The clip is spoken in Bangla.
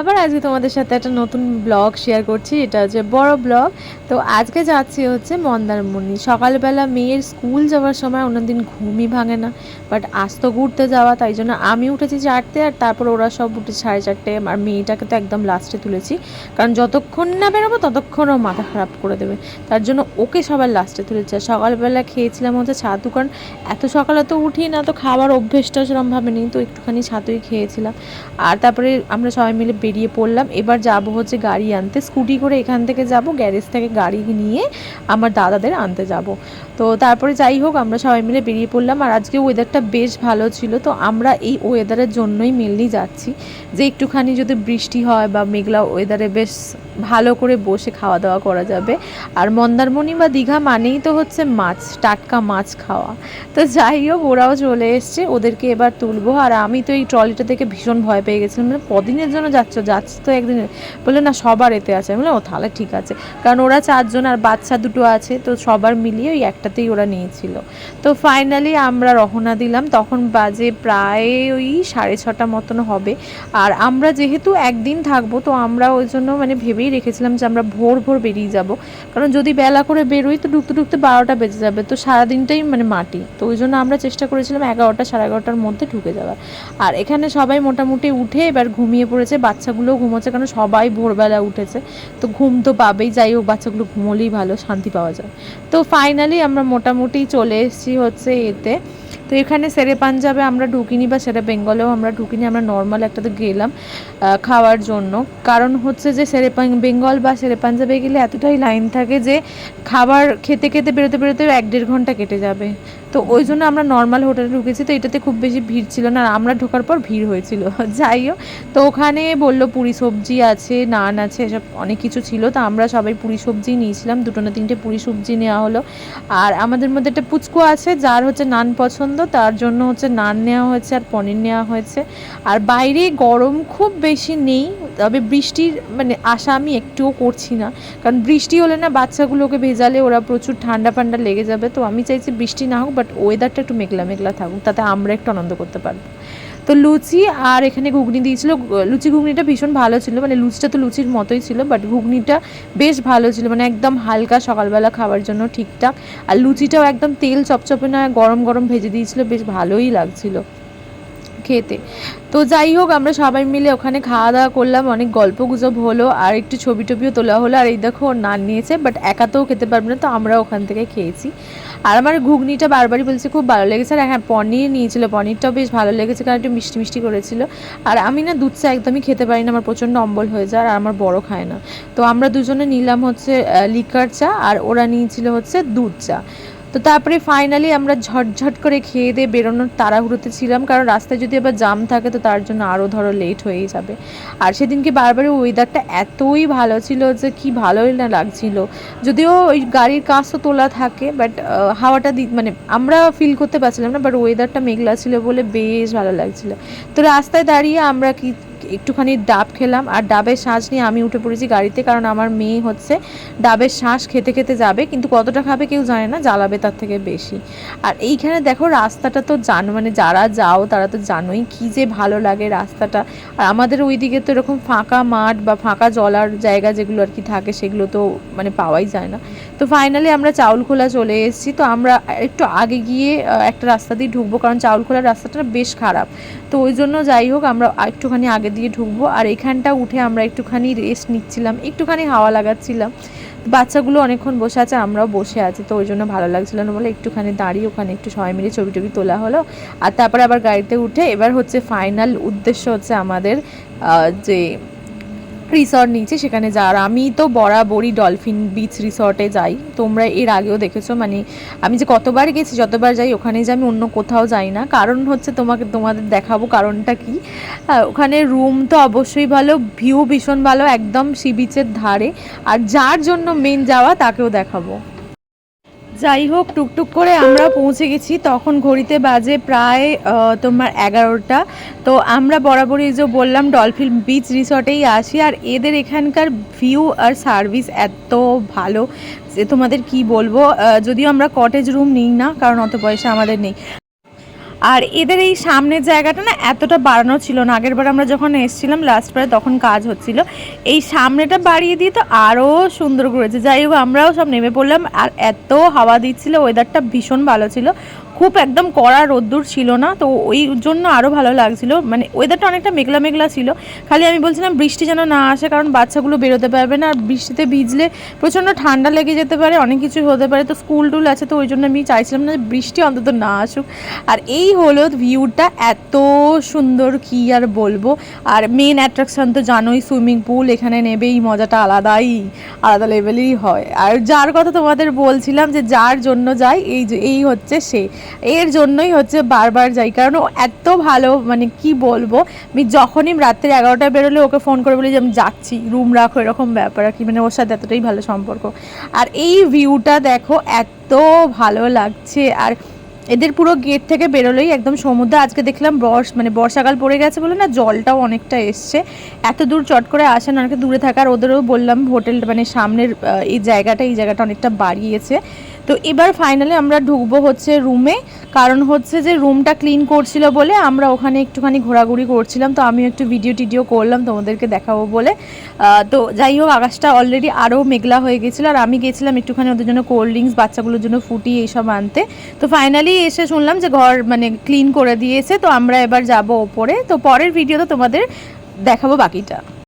আবার আজকে তোমাদের সাথে একটা নতুন ব্লগ শেয়ার করছি, এটা হচ্ছে বড় ব্লগ। তো আজকে যাচ্ছি হচ্ছে মন্দারমণি। সকালবেলা মেয়ের স্কুল যাওয়ার সময় অন্যদিন ঘুমই ভাঙে না বাট আজ তো ঘুরতে যাওয়া, তাই জন্য আমি উঠেছি চারটে আর তারপর ওরা সব উঠে সাড়ে চারটে। আর মেয়েটাকে তো একদম লাস্টে তুলেছি, কারণ যতক্ষণ না বেরোবো ততক্ষণ ও মাথা খারাপ করে দেবে। তার জন্য ওকে সবার লাস্টে তুলেছে। আর সকালবেলা খেয়েছিলাম হচ্ছে ছাতু, কারণ এত সকালে তো উঠি না, তো খাবার অভ্যেসটা সেরকমভাবে নেই, তো একটুখানি ছাতুই খেয়েছিলাম। আর তারপরে আমরা সবাই মিলে বেরিয়ে পড়লাম। এবার যাব হচ্ছে গাড়ি আনতে। স্কুটি করে এখান থেকে যাব, গ্যারেজ থেকে গাড়ি নিয়ে আমার দাদাদের আনতে যাব। তো তারপরে যাই হোক, আমরা সবাই মিলে বেরিয়ে পড়লাম। আর আজকে ওয়েদারটা বেশ ভালো ছিল। তো আমরা এই ওয়েদারের জন্যই মেনলি যাচ্ছি। যে একটুখানি যদি বৃষ্টি হয় বা মেঘলা ওয়েদারে বেশ ভালো করে বসে খাওয়া দাওয়া করা যাবে। আর মন্দারমণি বা দীঘা মানেই তো হচ্ছে মাছ, টাটকা মাছ খাওয়া। তো যাই হোক, ওরাও চলে এসছে, ওদেরকে এবার তুলবো। আর আমি তো এই ট্রলিটা থেকে ভীষণ ভয় পেয়ে গেছিলাম। মানে কদিনের জন্য যাচ্ছ? যাচ্ছ তো একদিন। বলল, না, সবার এতে আছে। আমি ও, তাহলে ঠিক আছে। কারণ ওরা চারজন আর বাচ্চা দুটো আছে, তো সবার মিলিয়ে ওই একটাতেই ওরা নিয়েছিল। তো ফাইনালি আমরা রওনা দিলাম। তখন বাজে প্রায় ওই সাড়ে ছটা মতন হবে। আর আমরা যেহেতু একদিন থাকব, তো আমরা ওই জন্য মানে ভেবেই রেখেছিলাম যে আমরা ভোর ভোর বেরিয়ে যাব। কারণ যদি বেলা করে বেরোই তো ঢুকতে ঢুকতে বারোটা বেজে যাবে। তো সারাদিনটাই মানে মাটি। তো ওই জন্য আমরা চেষ্টা করেছিলাম এগারোটা, সাড়ে এগারোটার মধ্যে ঢুকে যাওয়ার। আর এখানে সবাই মোটামুটি উঠে এবার ঘুমিয়ে পড়েছে। বাচ্চাগুলোও ঘুমোচ্ছে কারণ সবাই ভোরবেলা উঠেছে। তো ঘুম তো পাবেই। যাই হোক, বাচ্চাগুলো ঘুমোলেই ভালো, শান্তি পাওয়া যায়। তো ফাইনালি আমরা মোটামুটি চলে এসেছি হচ্ছে এতে। তো এখানে সেরে পাঞ্জাবে আমরা ঢুকিনি বা সেরে বেঙ্গলেও আমরা ঢুকিনি, আমরা নর্মাল একটাতে গেলাম খাওয়ার জন্য। কারণ হচ্ছে যে সেরে বেঙ্গল বা সেরে পাঞ্জাবে গেলে এতটাই লাইন থাকে যে খাবার খেতে খেতে, বেরোতে বেরোতে এক দেড় ঘণ্টা কেটে যাবে। তো ওই জন্য আমরা নর্মাল হোটেলে ঢুকেছি, তো এটাতে খুব বেশি ভিড় ছিল না আমরা ঢোকার পর ভিড় হয়েছিল। যাই হোক, তো ওখানে বলল পুরি সবজি আছে, নান আছে, এসব অনেক কিছু ছিল, তো আমরা সবাই পুরি সবজি নিয়েছিলাম, দুটো না তিনটে পুরি সবজি নেওয়া হলো। আর আমাদের মধ্যে একটা পুচকু আছে, যার হচ্ছে নান পছন্দ, তার জন্য হচ্ছে নান নেওয়া হয়েছে আর পনির নেওয়া হয়েছে। আর বাইরে গরম খুব বেশি নেই তবে বৃষ্টির মানে আশা আমি একটুও করছি না। কারণ বৃষ্টি হলে না বাচ্চাগুলোকে ভেজালে ওরা প্রচুর ঠান্ডা ফান্ডা লেগে যাবে। তো আমি চাইছি বৃষ্টি না হোক বাট ওয়েদারটা একটু মেঘলা মেঘলা থাকুক, তাতে আমরা একটু আনন্দ করতে পারব। তো লুচি আর এখানে ঘুগনি দিয়েছিল। লুচি ঘুগনিটা ভীষণ ভালো ছিল মানে লুচিটা তো লুচির মতোই ছিল বাট ঘুগনিটা বেশ ভালো ছিল মানে একদম হালকা সকালবেলা খাওয়ার জন্য ঠিকঠাক। আর লুচিটাও একদম তেল চপচপে না, গরম গরম ভেজে দিয়েছিল, বেশ ভালোই লাগছিল। খেতে। তো যাই হোক, আমরা সবাই মিলে ওখানে খাওয়া দাওয়া করলাম, অনেক গল্প গুজব হলো, আর একটু ছবি টবিও তোলা হলো, আর এই দেখো ওর নান নিয়েছে বাট একাতেও খেতে পারবে না, তো আমরা ওখান থেকে খেয়েছি। আর আমার ঘুগনিটা বারবারই বলছে, খুব ভালো লেগেছে। আর হ্যাঁ পনির নিয়েছিল, পনিরটাও বেশ ভালো লেগেছে, কারণ একটু মিষ্টি মিষ্টি করেছিল। আর আমি না দুধ চা একদমই খেতে পারি না, আমার প্রচণ্ড অম্বল হয়ে যায়, আর আমার বড় খায় না। তো আমরা দুজনে নিলাম হচ্ছে লিকার চা, আর ওরা নিয়েছিল হচ্ছে দুধ চা। তো তারপরে ফাইনালি আমরা ঝটঝট করে খেয়ে দিয়ে বেরোনোর তাড়াহুড়োতে ছিলাম, কারণ রাস্তায় যদি আবার জাম থাকে তো তার জন্য আরও ধরো লেট হয়েই যাবে। আর সেদিনকে বারবারই ওয়েদারটা এতই ভালো ছিল যে কি ভালোই না লাগছিল। যদিও ওই গাড়ির কাজ তো তোলা থাকে বাট হাওয়াটা দি মানে আমরা ফিল করতে পারছিলাম না বাট ওয়েদারটা মেঘলা ছিল বলে বেশ ভালো লাগছিল। তো রাস্তায় দাঁড়িয়ে আমরা কি একটুখানি ডাব খেলাম। আর ডাবের শ্বাস নিয়ে আমি উঠে পড়েছি গাড়িতে, কারণ আমার মেয়ে হচ্ছে ডাবের শ্বাস খেতে খেতে যাবে, কিন্তু কতটা খাবে কেউ জানে না, জ্বালাবে তার থেকে বেশি। আর এইখানে দেখো, রাস্তাটা তো জানো মানে যারা যাও, তারা তো জানোই কি যে ভালো লাগে রাস্তাটা। আর আমাদের ওইদিকে তো এরকম ফাঁকা মাঠ বা ফাঁকা জলার জায়গা যেগুলো আর কি থাকে, সেগুলো তো মানে পাওয়াই যায় না। তো ফাইনালি আমরা চাউলখোলা চলে এসেছি। তো আমরা একটু আগে গিয়ে একটা রাস্তা দিয়ে ঢুকবো, কারণ চাউলখোলার রাস্তাটা বেশ খারাপ। তো ওই জন্য যাই হোক, আমরা একটুখানি আগে দিয়ে ঢুকবো। আর এখানটা উঠে আমরা একটুখানি রেস্ট নিচ্ছিলাম। একটুখানি হাওয়া লাগাচ্ছিলাম। বাচ্চাগুলো অনেকক্ষণ বসে আছে, আমরাও বসে আছি, তো ওই জন্য ভালো লাগছিল না বলে একটুখানি দাঁড়িয়ে ওখানে একটু সবাই মিলে ছবি টবি তোলা হলো। আর তারপরে আবার গাড়িতে উঠে এবার হচ্ছে ফাইনাল উদ্দেশ্য হচ্ছে আমাদের যে রিসর্ট নিয়েছি, সেখানে যাওয়ার আমি তো বরাবরই ডলফিন বিচ রিসর্টে যাই। তোমরা এর আগেও দেখেছ মানে আমি যে কতবার গেছি, যতবার যাই, ওখানে যে আমি অন্য কোথাও যাই না। কারণ হচ্ছে তোমাকে, তোমাদের দেখাবো কারণটা কি। ওখানে রুম তো অবশ্যই ভালো ভিউ ভীষণ ভালো, একদম সি বিচের ধারে। আর যার জন্য মেন যাওয়া, তাকেও দেখাবো। যাই হোক, টুকটুক করে আমরা পৌঁছে গেছি। তখন ঘড়িতে বাজে প্রায় তোমার এগারোটা। তো আমরা বরাবরই যে বললাম, ডলফিন বিচ রিসর্টেই আসি। আর এদের এখানকার ভিউ আর সার্ভিস এত ভালো যে তোমাদের কি বলব? যদিও আমরা কটেজ রুম নিই না, কারণ অত পয়সা আমাদের নেই। আর এদের এই সামনের জায়গাটা না এতটা বাড়ানো ছিল না। আগের বার আমরা যখন এসেছিলাম লাস্ট বারে, তখন কাজ হচ্ছিল। এই সামনেটা বাড়িয়ে দিয়ে তো আরও সুন্দর করেছে যাই হোক, আমরাও সব নেমে পড়লাম আর এত হাওয়া দিচ্ছিল ওয়েদারটা ভীষণ ভালো ছিল। খুব একদম কড়া রোদ্দুর ছিল না, তো ওই জন্য আরও ভালো লাগছিল। মানে ওয়েদারটা অনেকটা মেঘলা মেঘলা ছিল। খালি আমি বলছিলাম, বৃষ্টি যেন না আসে, কারণ বাচ্চাগুলো বেরোতে পারবে না। আর বৃষ্টিতে ভিজলে প্রচণ্ড ঠান্ডা লেগে যেতে পারে, অনেক কিছু হতে পারে। তো স্কুল টুল আছে, তো ওই জন্য আমি চাইছিলাম না বৃষ্টি অন্তত না আসুক। আর এই হলো ভিউটা, এত সুন্দর কি আর বলব। আর মেন অ্যাট্রাকশন তো জানোই সুইমিং পুল এখানে নেবে এই মজাটা আলাদাই, আলাদা লেভেলেরই হয়। আর যার কথা তোমাদের বলছিলাম যে যার জন্য যাই, এই এই হচ্ছে সে। এর জন্যই হচ্ছে বারবার যাই, কারণ ও এত ভালো মানে কি বলব, আমি যখনই রাত্রি এগারোটায় বেরোলে ওকে ফোন করে বলি যে, আমি যাচ্ছি রুম রাখো, এরকম ব্যাপার আর কি মানে ওর সাথে এতটাই ভালো সম্পর্ক। আর এই ভিউটা দেখো, এত ভালো লাগছে। আর এদের পুরো গেট থেকে বেরোলেই একদম সমুদ্র। আজকে দেখলাম বর্ষ মানে বর্ষাকাল পড়ে গেছে বলে না, জলটাও অনেকটা এসছে। এত দূর চট করে আসে না অনেকটা দূরে থাকার ওদেরও বললাম, হোটেল মানে সামনের এই জায়গাটা এই জায়গাটা অনেকটা বাড়িয়েছে। তো এবার ফাইনালি আমরা ঢুকবো হচ্ছে রুমে কারণ হচ্ছে যে রুমটা ক্লিন করছিল বলে আমরা ওখানে একটুখানি ঘোরাঘুরি করছিলাম। তো আমিও একটু ভিডিও টিডিও করলাম, তোমাদেরকে দেখাবো বলে। তো যাই হোক, আকাশটা অলরেডি আরও মেঘলা হয়ে গেছিল। আর আমি গেছিলাম একটুখানি ওদের জন্য কোল্ড ড্রিঙ্কস বাচ্চাগুলোর জন্য ফুটি এইসব আনতে। তো ফাইনালি এসে শুনলাম যে ঘর মানে ক্লিন করে দিয়েছে। তো আমরা এবার যাব ওপরে। তো পরের ভিডিওতে তোমাদের দেখাবো বাকিটা।